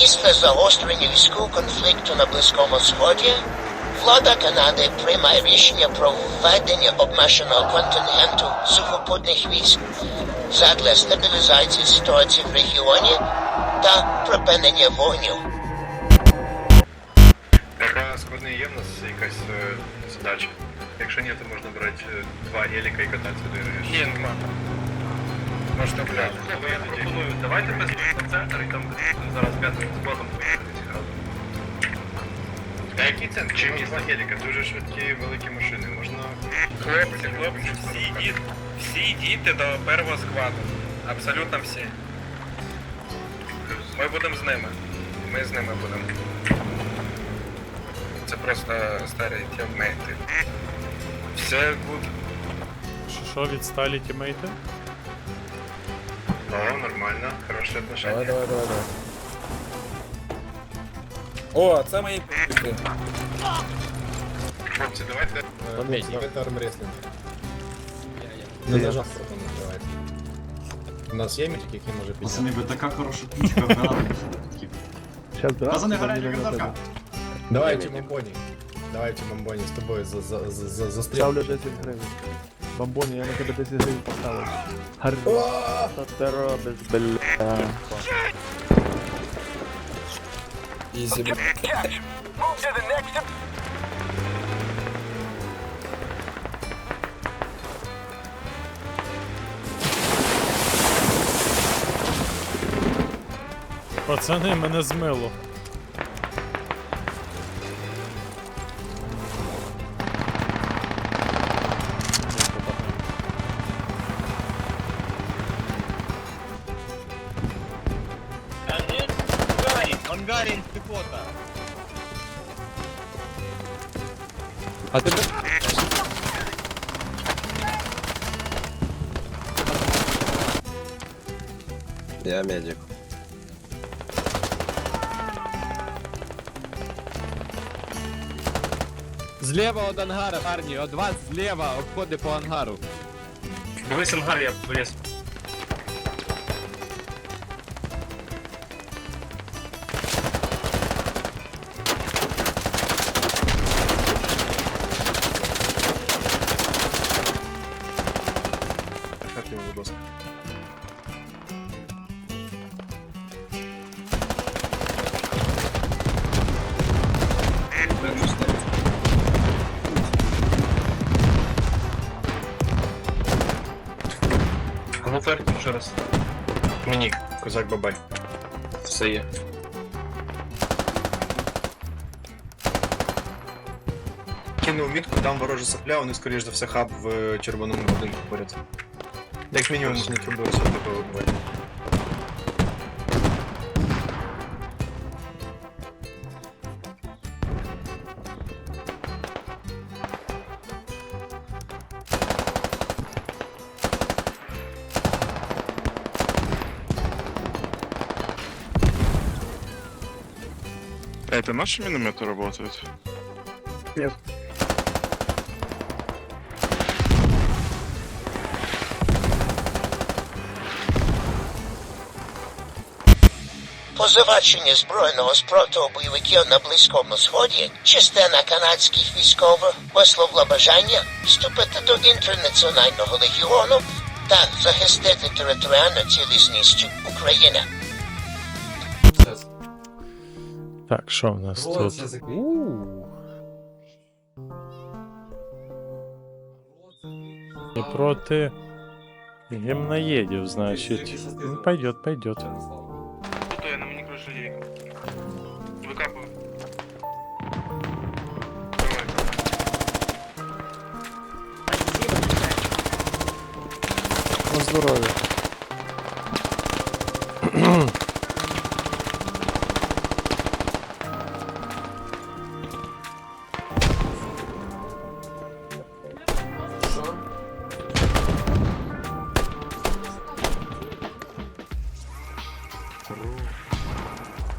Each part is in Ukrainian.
Після загострення військового конфлікту на Близькому Сході влада Канади приймає рішення про введення обмеженого контингенту сухопутних військ задля стабілізації ситуації в регіоні та припинення вогню. Яка складний є в нас якась е, задача? Якщо ні, то можна брати е, два еліка і кататися до Ні, нема. Можна гуляти. Я пропоную, давайте без центр і там зараз п'ятим складом. А який центр? Чим є на геліка? Дуже швидкі великі машини. Можна... Хлопці, хлопці, всі йдіть, всі йдіть до першого складу. Абсолютно всі. Ми будемо з ними. Ми з ними будемо. Це просто старі тіммейти. Все буде. Що, відсталі тімейти? О, нормально, хороше отношення. Давай, давай, давай, давай. О, це мої пи***ки. Хлопці, давайте... Это армрестлинг. Не нажав просто називається. У нас є мітик, який може підняти? Пацаны, вы такая хорошая птичка, да? Пацаны, горячая концовка. Давайте мамбоні. Давайте мамбоні з тобою за, за, за, за, за стрім. Ставлю 10 гривень. Бамбоні, я на тебе 10 гривень поставив. Гарно. Що ти робиш, бля? Ізі. Пацани, мене змило. А ти Я медик. Зліва від ангара, парні, від вас зліва, обходи по ангару. Дивись ангар, я вліз. Ще раз. Мені, козак бабай. Все є. Кинув мітку, там ворожа сопля, вони скоріш за все хаб в червоному будинку поряд. Як мінімум, не все такого вибивати. Это наши минометы работают? По завершенні збройного спротиву бойовиків на Близькому Сході частина канадських військових висловила бажання вступити до інтернаціонального легіону та захистити територіальну цілісність України. Так, що в нас тут? І проти гімнаєдів, значить. Ну, пойдет, пойдет. Тут я на мені крышу гелика. Викапую. На здоров'я.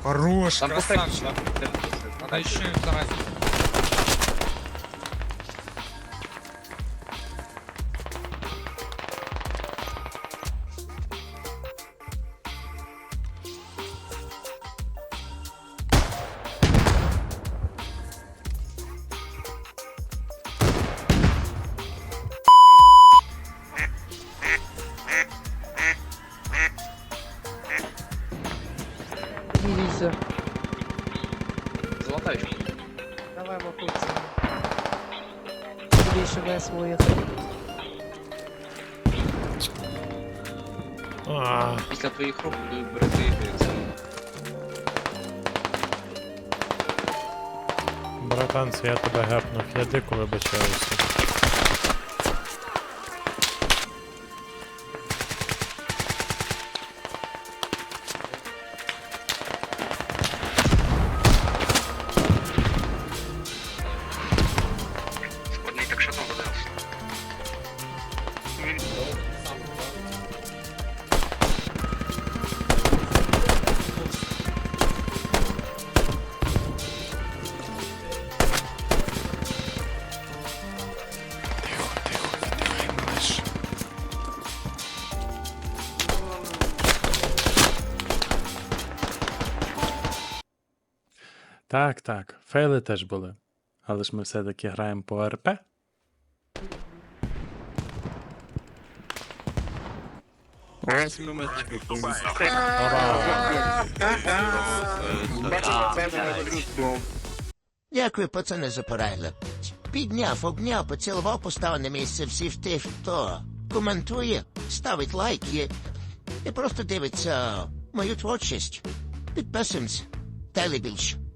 Хорош, красавчик. Надо еще и заразить. Дивізія. Золотаючку. Давай макуйся. Більше своє. А, Після твоїх рук будуть берегти як братанці, я тебе гепнув, я дико вибачаюся. Так, так, фейли теж були. Але ж ми все-таки граємо по РП. Дякую, пацани, за перегляд. Підняв, обняв, поцілував, поставив на місце всіх тих, хто коментує, ставить лайки і просто дивиться мою творчість. Підписуємось. Далі більше.